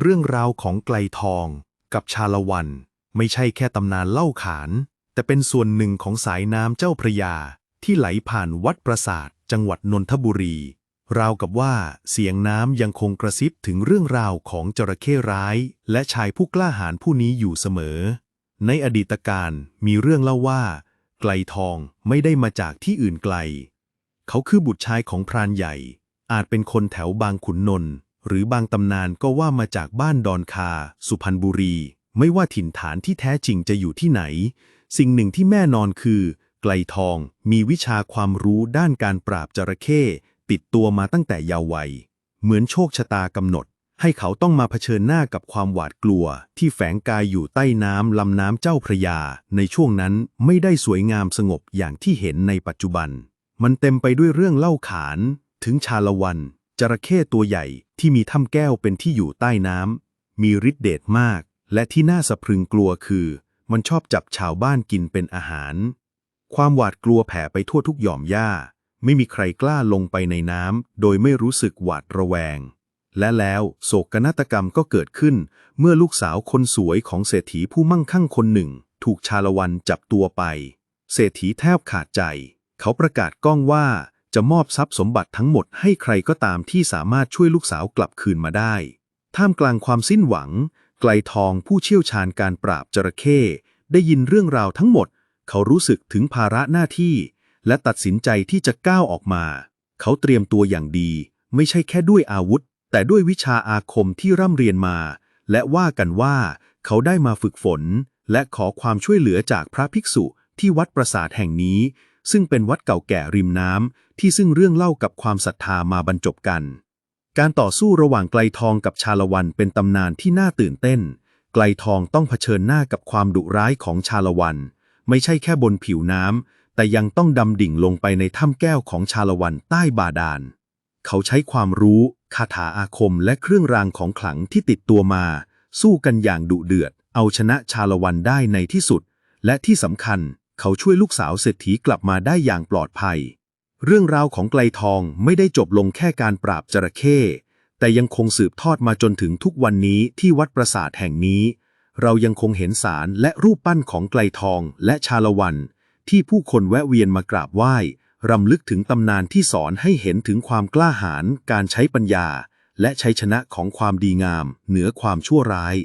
เรื่องราวของไกลทองกับชาละวัน ไม่ใช่แค่ตำนานเล่าขาน แต่เป็นส่วนหนึ่งของสายน้ำเจ้าพระยา ที่ไหลผ่านวัดปราสาทจังหวัดนนทบุรี ราวกับว่าเสียงน้ำยังคงกระซิบถึงเรื่องราวของจระเข้ร้าย และชายผู้กล้าหาญผู้นี้อยู่เสมอ ในอดีตการมีเรื่องเล่าว่า ไกลทองไม่ได้มาจากที่อื่นไกล เขาคือบุตรชายของพรานใหญ่ อาจเป็นคนแถวบางขุนนนท์ หรือบางตำนานก็ว่ามาจากบ้านดอนคา สุพรรณบุรี ไม่ว่าถิ่นฐานที่แท้จริงจะอยู่ที่ไหน สิ่งหนึ่งที่แน่นอนคือ ไกลทองมีวิชาความรู้ด้านการปราบจระเข้ติดตัวมาตั้งแต่เยาว์วัย เหมือนโชคชะตากำหนด ให้เขาต้องมาเผชิญหน้ากับความหวาดกลัว ที่แฝงกายอยู่ใต้น้ำลำน้ำเจ้าพระยา ในช่วงนั้นไม่ได้สวยงามสงบอย่างที่เห็นในปัจจุบัน มันเต็มไปด้วยเรื่องเล่าขาน ถึงชาละวัน จระเข้ตัวใหญ่ ที่มีถ้ำแก้วเป็นที่อยู่ใต้น้ำมีฤทธิ์เดชมาก และที่น่าสะพรึงกลัวคือ มันชอบจับชาวบ้านกินเป็นอาหาร ความหวาดกลัวแผ่ไปทั่วทุกหย่อมหญ้า ไม่มีใครกล้าลงไปในน้ำโดยไม่รู้สึกหวาดระแวง และแล้วโศกนาฏกรรมก็เกิดขึ้น เมื่อลูกสาวคนสวยของเศรษฐีผู้มั่งคั่งคนหนึ่ง ถูกชาละวันจับตัวไป เศรษฐีแทบขาดใจ เขาประกาศก้องว่า จะมอบทรัพย์สมบัติทั้งหมดให้ใครก็ตามที่สามารถช่วยลูกสาวกลับคืนมาได้ ท่ามกลางความสิ้นหวัง ไกลทองผู้เชี่ยวชาญการปราบจระเข้ได้ยินเรื่องราวทั้งหมด เขารู้สึกถึงภาระหน้าที่ และตัดสินใจที่จะก้าวออกมา เขาเตรียมตัวอย่างดี ไม่ใช่แค่ด้วยอาวุธ แต่ด้วยวิชาอาคมที่ร่ำเรียนมา และว่ากันว่าเขาได้มาฝึกฝน และขอความช่วยเหลือจากพระภิกษุที่วัดปราสาทแห่งนี้ ซึ่งเป็นวัดเก่าแก่ริมน้ำที่ซึ่งเรื่องเล่ากับความศรัทธามาบรรจบกัน การต่อสู้ระหว่างไกลทองกับชาละวันเป็นตำนานที่น่าตื่นเต้น ไกลทองต้องเผชิญหน้ากับความดุร้ายของชาละวัน ไม่ใช่แค่บนผิวน้ำแต่ยังต้องดำดิ่งลงไปในถ้ำแก้วของชาละวันใต้บาดาล เขาใช้ความรู้ คาถาอาคมและเครื่องรางของขลังที่ติดตัวมา สู้กันอย่างดุเดือด เอาชนะชาละวันได้ในที่สุด และที่สำคัญ เขาช่วยลูกสาวเศรษฐีกลับมาได้อย่างปลอดภัย เรื่องราวของไกลทองไม่ได้จบลงแค่การปราบจระเข้แต่ยังคงสืบทอดมาจนถึงทุกวันนี้ที่วัดปราสาทแห่งนี้ เรายังคงเห็นสารและรูปปั้นของไกลทองและชาละวัน ที่ผู้คนแวะเวียนมากราบไหว้รำลึกถึงตำนานที่สอนให้เห็นถึงความกล้าหาญการใช้ปัญญา และใชัยชนะของความดีงาม เหนือความชั่วร้าย